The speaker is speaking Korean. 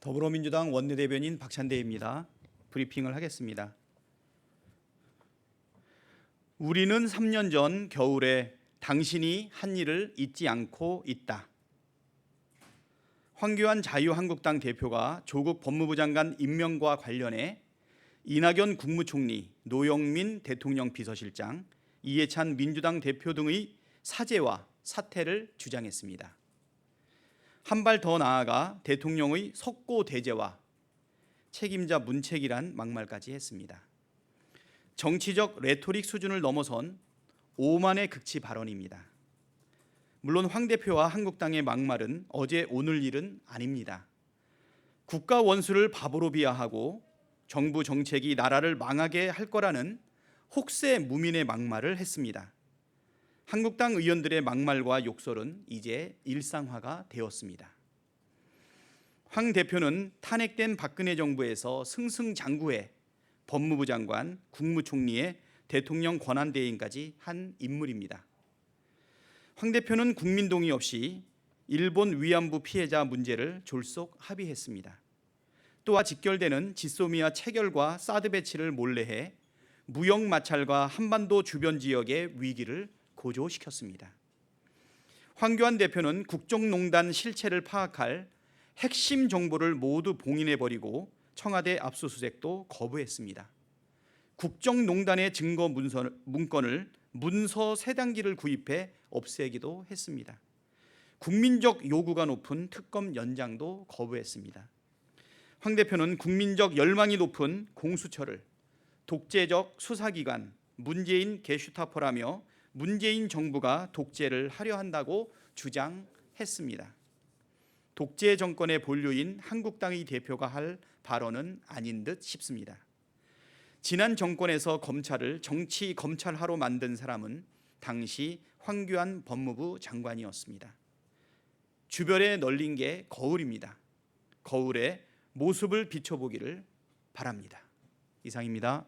더불어민주당 원내대변인 박찬대입니다. 브리핑을 하겠습니다. 우리는 3년 전 겨울에 당신이 한 일을 잊지 않고 있다. 황교안 자유한국당 대표가 조국 법무부 장관 임명과 관련해 이낙연 국무총리, 노영민 대통령 비서실장, 이해찬 민주당 대표 등의 사죄와 사퇴를 주장했습니다. 한 발 더 나아가 대통령의 석고 대제와 책임자 문책이란 막말까지 했습니다. 정치적 레토릭 수준을 넘어선 오만의 극치 발언입니다. 물론 황 대표와 한국당의 막말은 어제 오늘 일은 아닙니다. 국가 원수를 바보로 비하하고 정부 정책이 나라를 망하게 할 거라는 혹세 무민의 막말을 했습니다. 한국당 의원들의 막말과 욕설은 이제 일상화가 되었습니다. 황 대표는 탄핵된 박근혜 정부에서 승승장구해 법무부 장관, 국무총리의 대통령 권한대행까지 한 인물입니다. 황 대표는 국민 동의 없이 일본 위안부 피해자 문제를 졸속 합의했습니다. 또한 직결되는 지소미아 체결과 사드 배치를 몰래해 무역 마찰과 한반도 주변 지역의 위기를 고조시켰습니다. 황교안 대표는 국정농단 실체를 파악할 핵심 정보를 모두 봉인해 버리고 청와대 압수수색도 거부했습니다. 국정농단의 증거 문서, 문건을 문서 세 단기를 구입해 없애기도 했습니다. 국민적 요구가 높은 특검 연장도 거부했습니다. 황 대표는 국민적 열망이 높은 공수처를 독재적 수사기관 문재인 게슈타포라며 문재인 정부가 독재를 하려 한다고 주장했습니다. 독재 정권의 본류인 한국당의 대표가 할 발언은 아닌 듯 싶습니다. 지난 정권에서 검찰을 정치 검찰하로 만든 사람은 당시 황교안 법무부 장관이었습니다. 주변에 널린 게 거울입니다. 거울에 모습을 비춰보기를 바랍니다. 이상입니다.